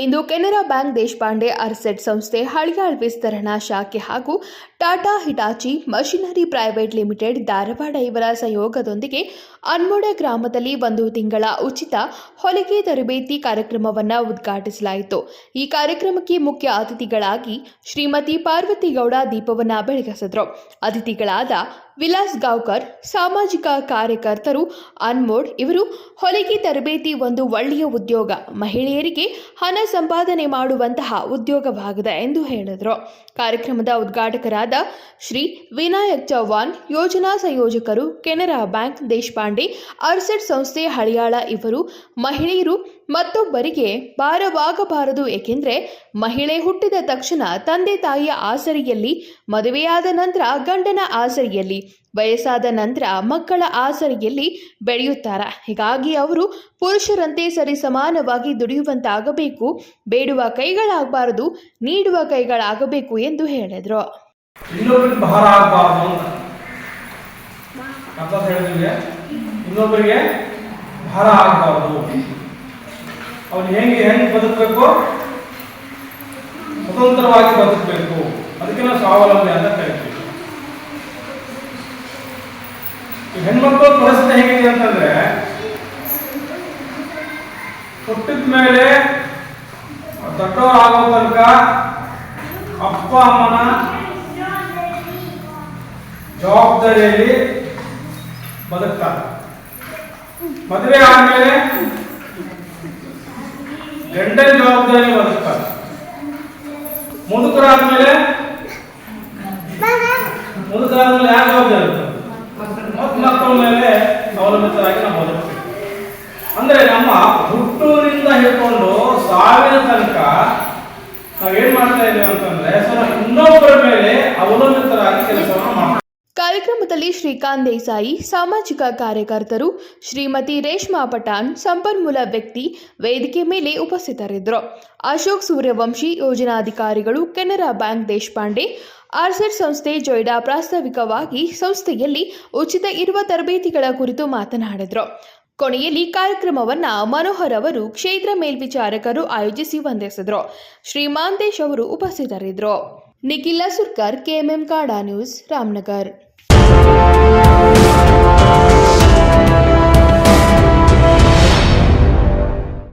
ಇಂದು Canara bank Deshpande ಅರ್ಸೆಟ್ ಸಂಸ್ಥೆ ಹಳಿಯಾಳ್ ವಿಸ್ತರಣಾ ಶಾಖೆ ಹಾಗೂ Tata Hitachi machinery private limited Dharwad ಇವರ ಸಹಯೋಗದೊಂದಿಗೆ ಅನ್ಮೋಡ ಗ್ರಾಮದಲ್ಲಿ ಒಂದು ತಿಂಗಳ ಉಚಿತ ಹೊಲಿಗೆ ತರಬೇತಿ ಕಾರ್ಯಕ್ರಮವನ್ನು ಉದ್ಘಾಟಿಸಲಾಯಿತು. ಈ ಕಾರ್ಯಕ್ರಮಕ್ಕೆ ಮುಖ್ಯ ಅತಿಥಿಗಳಾಗಿ ಶ್ರೀಮತಿ ಪಾರ್ವತಿಗೌಡ ದೀಪವನ್ನ ಬೆಳಗಿಸಿದರು. ಅತಿಥಿಗಳಾದ ವಿಲಾಸ್ ಗಾವ್ಕರ್, ಸಾಮಾಜಿಕ ಕಾರ್ಯಕರ್ತರು ಅನ್ಮೋಡ್ ಇವರು ಹೊಲಿಗೆ ತರಬೇತಿ ಒಂದು ಒಳ್ಳೆಯ ಉದ್ಯೋಗ, ಮಹಿಳೆಯರಿಗೆ ಹಣ ಸಂಪಾದನೆ ಮಾಡುವಂತಹ ಉದ್ಯೋಗವಾಗಿದೆ ಎಂದು ಹೇಳಿದರು. ಕಾರ್ಯಕ್ರಮದ ಉದ್ಘಾಟಕರಾದ ಶ್ರೀ ವಿನಾಯಕ್ ಚೌಹಾಣ್, ಯೋಜನಾ ಸಂಯೋಜಕರು ಕೆನರಾ ಬ್ಯಾಂಕ್ ದೇಶಪಾಂಡೆ, ಅರ್ಸೆಟ್ ಸಂಸ್ಥೆ ಹಳಿಯಾಳ ಇವರು, ಮಹಿಳೆಯರು ಮತ್ತೊಬ್ಬರಿಗೆ ಭಾರವಾಗಬಾರದು. ಏಕೆಂದರೆ ಮಹಿಳೆ ಹುಟ್ಟಿದ ತಕ್ಷಣ ತಂದೆ ತಾಯಿಯ ಆಸರಿಯಲ್ಲಿ, ಮದುವೆಯಾದ ನಂತರ ಗಂಡನ ಆಸರೆಯಲ್ಲಿ, ವಯಸ್ಸಾದ ನಂತರ ಮಕ್ಕಳ ಆಸರಿಯಲ್ಲಿ ಬೆಳೆಯುತ್ತಾರೆ. ಹೀಗಾಗಿ ಅವರು ಪುರುಷರಂತೆ ಸರಿಸಮಾನವಾಗಿ ದುಡಿಯುವಂತಾಗಬೇಕು, ಬೇಡುವ ಕೈಗಳಾಗಬಾರದು, ನೀಡುವ ಕೈಗಳಾಗಬೇಕು ಎಂದು ಹೇಳಿದರು. ಇನ್ನೊಬ್ಬರಿಗೆ ಭಾರ ಆಗಬಾರ್ದು ಅಂತ. ಅರ್ಥ ಹೇಳಿದ್ರೆ ಇನ್ನೊಬ್ಬರಿಗೆ ಭಾರ ಆಗಬಾರ್ದು. ಅವ್ನು ಹೆಂಗೆ ಹೆಂಗೆ ಬದುಕಬೇಕು? ಸ್ವತಂತ್ರವಾಗಿ ಬದುಕಬೇಕು. ಅದಕ್ಕೆ ನಾವು ಸ್ವಾವಲಂಬಿ ಅಂತ ಕರಿತೀವಿ. ಹೆಣ್ಮಕ್ಳ ಪರಿಸ್ಥಿತಿ ಹೇಗಿದೆ ಅಂತಂದ್ರೆ, ಹುಟ್ಟಿದ ಮೇಲೆ ದೊಡ್ಡವರಾಗೋ ತನಕ ಅಪ್ಪ, ಅಮ್ಮನ ಜವಾಬ್ದಾರಿಯಲ್ಲಿ ಬದುಕ್ತಾರೆ. ಮದುವೆ ಆದ್ಮೇಲೆ ಗಂಡನ ಜವಾಬ್ದಾರಿ ಬದುಕ್ತಾರೆ. ಮುದುಕರಾದ್ಮೇಲೆ ಮುದುಕರಾದ್ಮೇಲೆ ಯಾರು ಜವಾಬ್ದಾರಿ ಇರ್ತದೆ ಮಕ್ಕಳ ಮೇಲೆ ಅವಲಂಬಿತರಾಗಿ ನಾವು ಕಾರ್ಯಕ್ರಮದಲ್ಲಿ ಶ್ರೀಕಾಂತ್ ದೇಸಾಯಿ, ಸಾಮಾಜಿಕ ಕಾರ್ಯಕರ್ತರು, ಶ್ರೀಮತಿ ರೇಷ್ಮಾ ಪಠಾಣ್, ಸಂಪನ್ಮೂಲ ವ್ಯಕ್ತಿ ವೇದಿಕೆ ಮೇಲೆ ಉಪಸ್ಥಿತರಿದ್ದರು. ಅಶೋಕ್ ಸೂರ್ಯವಂಶಿ, ಯೋಜನಾಧಿಕಾರಿಗಳು ಕೆನರಾ ಬ್ಯಾಂಕ್ ದೇಶಪಾಂಡೆ, ಆರ್ಸೆಟ್ ಸಂಸ್ಥೆ ಜೊಯ್ಡಾ ಪ್ರಾಸ್ತಾವಿಕವಾಗಿ ಸಂಸ್ಥೆಯಲ್ಲಿ ಉಚಿತ ಇರುವ ತರಬೇತಿಗಳ ಕುರಿತು ಮಾತನಾಡಿದರು. ಕೊನೆಯಲ್ಲಿ ಕಾರ್ಯಕ್ರಮವನ್ನ ಮನೋಹರ್ ಅವರು ಕ್ಷೇತ್ರ ಮೇಲ್ವಿಚಾರಕರು ಆಯೋಜಿಸಿ ವಂದಿಸಿದರು. ಶ್ರೀ ಮಾಂತೇಶ್ ಅವರು ಉಪಸ್ಥಿತರಿದ್ದರು. ನಿಖಿಲ ಸುರ್ಕರ್, ಕೆಎಂಎಂ ಕಾಡಾ ನ್ಯೂಸ್, ರಾಮನಗರ್. Thank you.